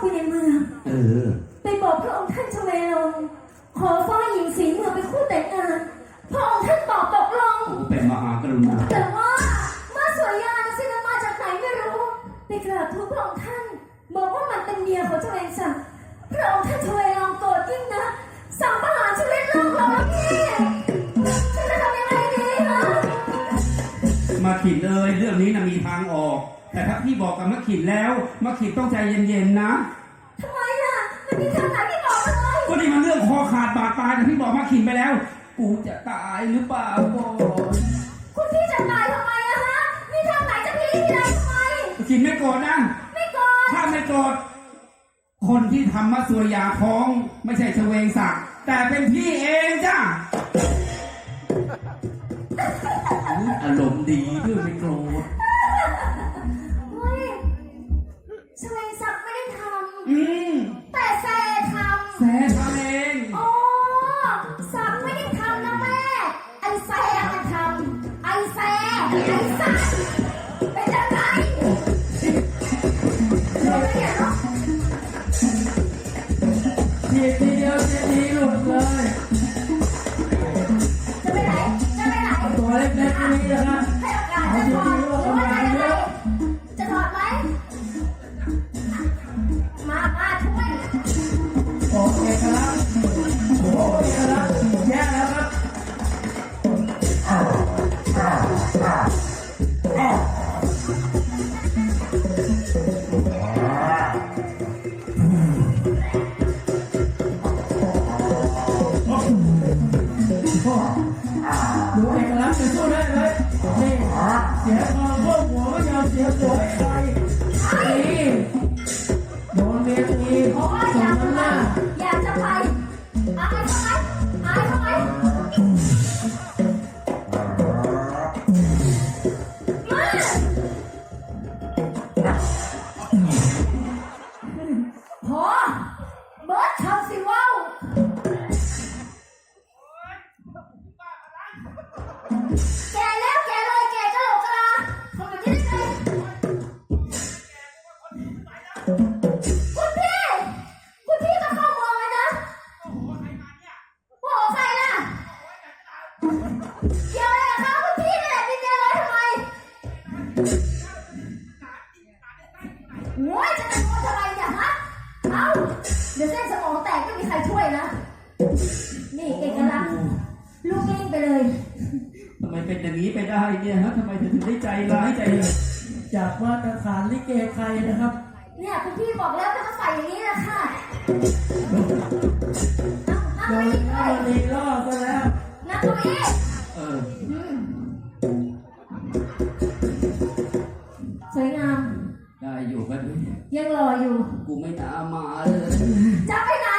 ไปในเมือง เออ ไปบอกพระองค์ท่านชเวลงขอฟ้าหญิงสีเมืองเป็นคู่แต่งงานพระองค์ท่านตอบตกลง เป็นมหากรุณาแต่ว่าเมื่อสวยยาสินะมาจากไหนไม่รู้ ไปกราบทูลพระองค์ท่าน บอกว่ามันเป็นเมียของเจ้าเองสักพระองค์ท่านชเวลองโกรธยิ่งนะสั่งประหารชีวิตลูกเราแล้วพี่ฉันจะทำยังไงดีคะมาขิดเลยเรื่องนี้นะมีทางออก แต่ถ้าพี่บอกกับมะขิดแล้วมะขิดต้องใจเย็นๆนะทำไมล่ะมันมีทางไหนที่บอกมาเลยก็นี่มันเรื่องคอขาดบาดตายแต่พี่บอกมะขิดไปแล้ว กูจะตายหรือเปล่าก่อนคุณพี่จะตายทำไมอะฮะมีทางไหนจะพี่ที่ไหนทำไมมะขิดไม่โกรธนะ ไม่โกรธถ้าไม่โกรธคนที่ทำมะสวยยาท้องไม่ใช่เฉวงศักดิ์แต่เป็นพี่เองจ้าอารมณ์ดีด้วยไม่โกรธ เอกลักษณ์จะสู้ได้ไหมนี่เสียคอพวกหัวไม่ยอมเสียตัวให้ใครนี่โดนเมียตีโอ้ยสอยามกน้ำหไปน้าอยากจะไปอายทำไมอายทำไมมาพอเบิร์ดทำสิว้าว เป็นอย่างนี้ไปได้เนี่ยฮะทำไมเธอถึงได้ใจร้ายใจเลยจากมาตรฐานลิเกไทยนะครับเนี่ยคุณพี่บอกแล้วมันต้องใส่อย่างนี้แหละค่ะนั่งโดนั่งนไปข้าเลวยดีล่อซะแล้วนั่งตรงนี้เอออืมสวยงาม ได้อยู่กันยังรออยู่ กูไม่ตามมาเลยจะไปไหน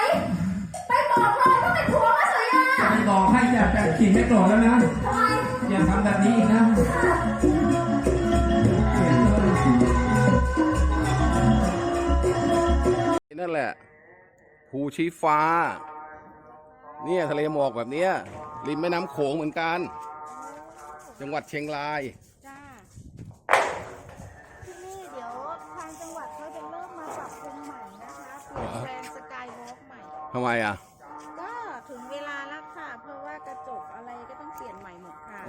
ไปบอกเลยว่าเป็นผัวมาสวยงาจะมไปบอกให้จะจะขิดไม่โกรธแล้วนะทำไม อย่าทำแบบนี้อีกนะนั่นแหละภูชีฟ้า เนี่ยทะเลหมอกแบบเนี้ยริมแม่น้ำโขงเหมือนกัน จังหวัดเชียงราย จ้าที่นี่เดี๋ยวทางจังหวัดเขาจะเริ่มมาปรับปรุงใหม่นะคะเปลี่ยนแปลงสกายวอล์กใหม่ ทำไมอะ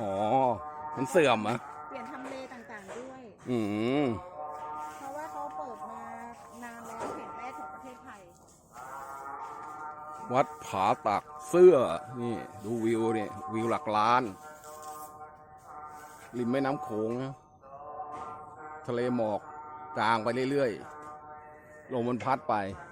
อ๋อ มันเสื่อมอะ เปลี่ยนทำเลต่างๆด้วย อืม เพราะว่าเขาเปิดมานานแล้วแห่งแรกของประเทศไทย วัดผาตักเสื้อ นี่ ดูวิวเนี่ยวิวหลักล้าน ริมแม่น้ำโขงนะทะเลหมอกจางไปเรื่อยๆ ลมมันพัดไปจ